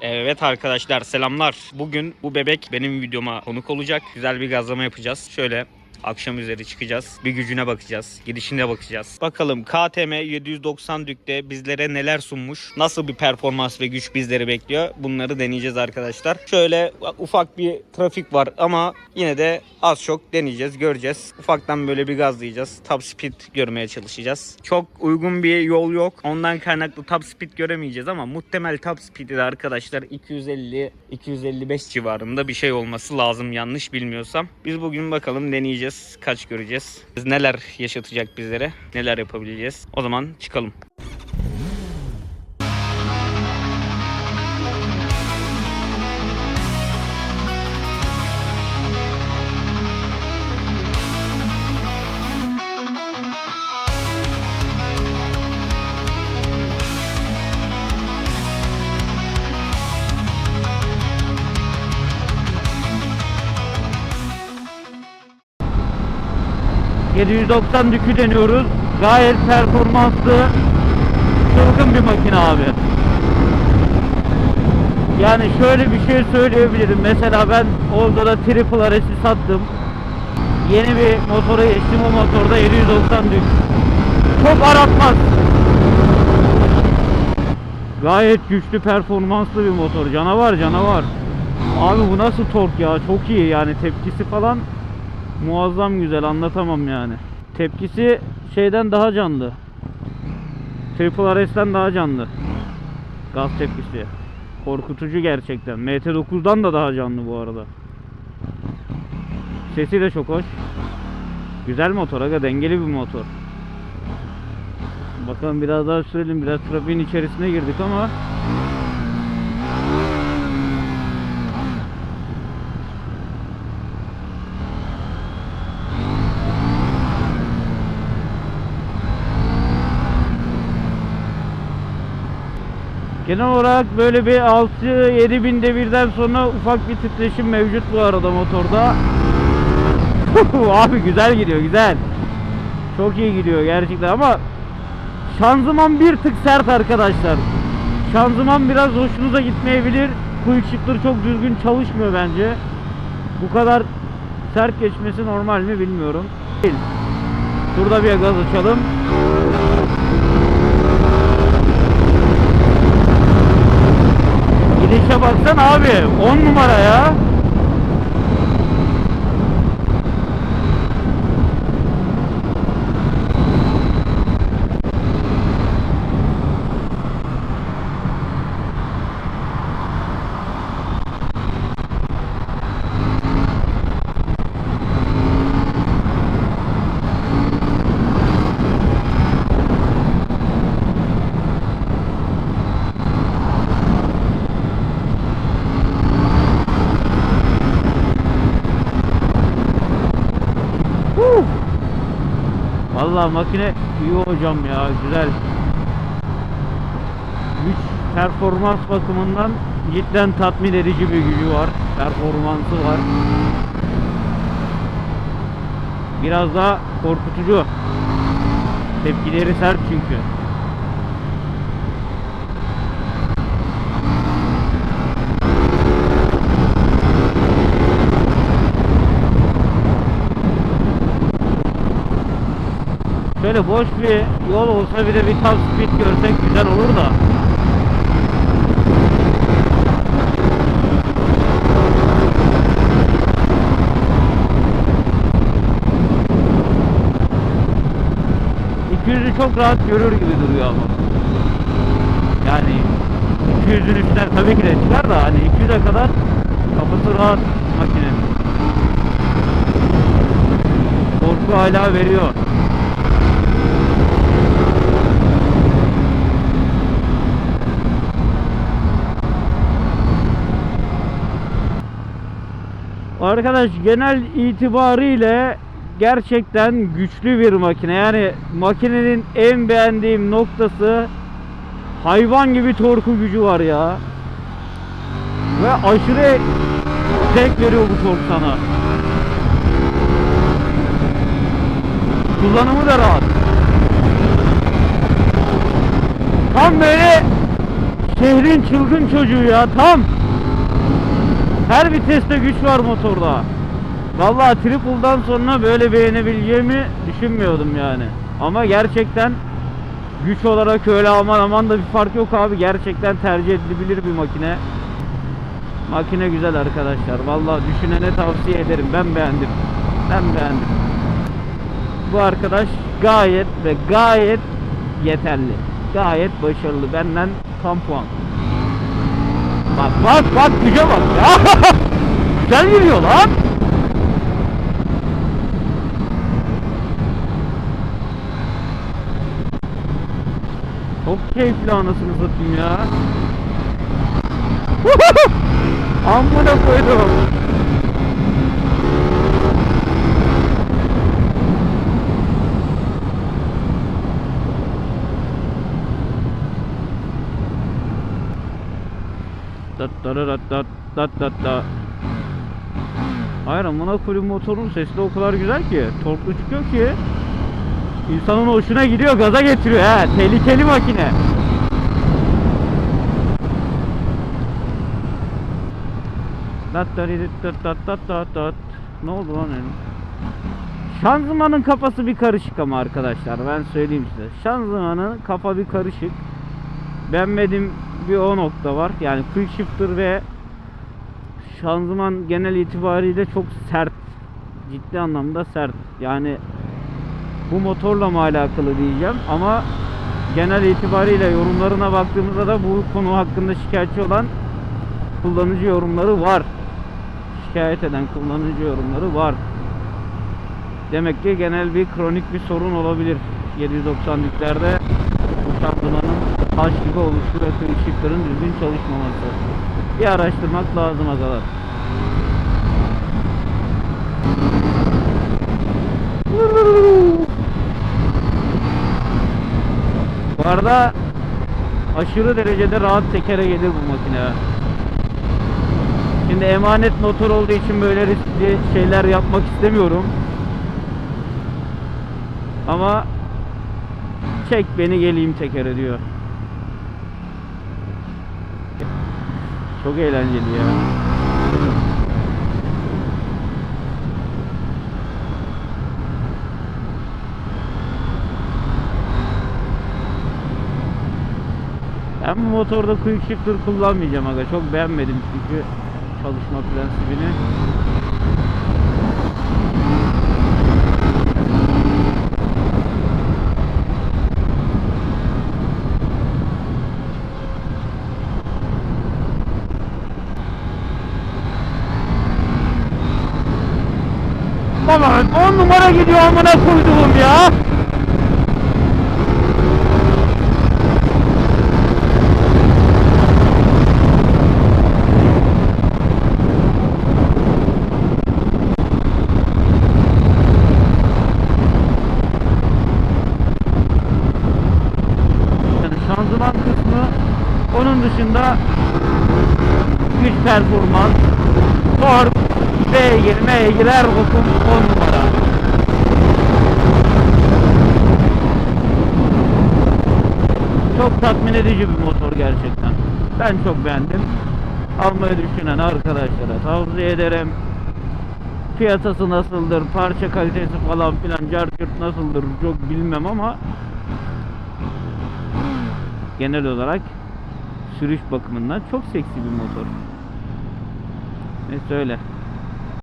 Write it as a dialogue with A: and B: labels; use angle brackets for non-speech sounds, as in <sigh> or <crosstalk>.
A: Evet arkadaşlar selamlar. Bugün bu bebek benim videoma konuk olacak. Güzel bir gazlama yapacağız. Şöyle akşam üzeri çıkacağız. Bir gücüne bakacağız. Gidişine bakacağız. Bakalım KTM 790 Dük'te bizlere neler sunmuş? Nasıl bir performans ve güç bizleri bekliyor? Bunları deneyeceğiz arkadaşlar. Şöyle ufak bir trafik var ama yine de az çok deneyeceğiz, göreceğiz. Ufaktan böyle bir gazlayacağız. Top speed görmeye çalışacağız. Çok uygun bir yol yok. Ondan kaynaklı top speed göremeyeceğiz ama muhtemel top speed'i de arkadaşlar 250-255 civarında bir şey olması lazım yanlış bilmiyorsam. Biz bugün bakalım deneyeceğiz. Kaç göreceğiz. Neler yaşatacak bizlere. Neler yapabileceğiz. O zaman çıkalım. ...790 dükü deniyoruz. Gayet performanslı... ...çılgın bir makine abi. Yani şöyle bir şey söyleyebilirim. Mesela ben orada da Triple RS'i sattım. Yeni bir motora geçtim. O motorda 790 dük. Çok aratmaz. Gayet güçlü performanslı bir motor. Canavar canavar. Abi bu nasıl tork ya? Çok iyi yani tepkisi falan muazzam güzel anlatamam yani. Tepkisi şeyden daha canlı. Triple RS'den daha canlı. Gaz tepkisi. Korkutucu gerçekten. MT9'dan da daha canlı bu arada. Sesi de çok hoş. Güzel motor aga dengeli bir motor. Bakalım biraz daha sürelim. Biraz trafiğin içerisine girdik ama Genel olarak böyle bir 6-7 bin devirden sonra ufak bir titreşim mevcut bu arada motorda. Abi güzel gidiyor güzel. Çok iyi gidiyor gerçekten ama şanzıman bir tık sert arkadaşlar. Şanzıman biraz hoşunuza gitmeyebilir. Quick shifter çok düzgün çalışmıyor bence. Bu kadar sert geçmesi normal mi bilmiyorum. Şurada bir gaz açalım. Gidişe baksana abi 10 numara ya. Vallahi makine iyi hocam ya güzel. Güç performans bakımından cidden tatmin edici bir gücü var. Performansı var. Biraz daha korkutucu. Tepkileri sert çünkü. Şöyle boş bir yol olsa bir de bir top speed görsek güzel olur da. %200'ü çok rahat görür gibi duruyor ama. Yani 200'ün üstler tabii ki de çıkar da hani 200'e kadar kafası rahat makinenin. Korku hala veriyor. Arkadaş genel itibariyle gerçekten güçlü bir makine. Yani makinenin en beğendiğim noktası hayvan gibi torku gücü var ya. Ve aşırı zevk veriyor bu tork sana. Kullanımı da rahat. Tam böyle Şehrin çılgın çocuğu ya tam. Her viteste güç var motorda. Vallahi triple'dan sonra böyle beğenebileceğimi düşünmüyordum yani. Ama gerçekten güç olarak öyle aman aman da bir fark yok abi. Gerçekten tercih edilebilir bir makine. Makine güzel arkadaşlar. Vallahi düşünene tavsiye ederim. Ben beğendim. Ben beğendim. Bu arkadaş gayet ve gayet yeterli. Gayet başarılı. Benden tam puan. Bak bak bak güce bak ya. <laughs> Güzel yürüyor lan. Çok keyifli anasını satayım ya. <laughs> Amına koydum. Dat dat dat dat motorun sesi de o kadar güzel ki. Torklu çıkıyor ki. İnsanın hoşuna gidiyor gaza getiriyor ha. Tehlikeli makine. Dat dat dat dat dat dat dat. Ne oldu lan benim? Şanzımanın kafası bir karışık ama arkadaşlar ben söyleyeyim size. Şanzımanın kafa bir karışık. Beğenmediğim bir o nokta var. Yani quick shifter ve şanzıman genel itibariyle çok sert. Ciddi anlamda sert. Yani bu motorla mı alakalı diyeceğim ama genel itibariyle yorumlarına baktığımızda da bu konu hakkında şikayetçi olan kullanıcı yorumları var. Şikayet eden kullanıcı yorumları var. Demek ki genel bir kronik bir sorun olabilir. 790'lıklarda bu şanzımanın taş gibi quick shifter'ın düzgün çalışmaması. Bir araştırmak lazım agalar. Bu arada aşırı derecede rahat tekere gelir bu makine. Şimdi emanet motor olduğu için böyle riskli şeyler yapmak istemiyorum. Ama çek beni geleyim tekere diyor. Çok eğlenceli ya. Ben bu motorda quick shifter kullanmayacağım aga. Çok beğenmedim çünkü çalışma prensibini. 10 numara gidiyor amına koyduğum ya. Şanzıman kısmı onun dışında güç performans, tork, beygir, meygir her bokum 10 numara. Çok tatmin edici bir motor gerçekten. Ben çok beğendim. Almayı düşünen arkadaşlara tavsiye ederim. Piyasası nasıldır, parça kalitesi falan filan, carcırt nasıldır çok bilmem ama genel olarak sürüş bakımından çok seksi bir motor. Neyse öyle.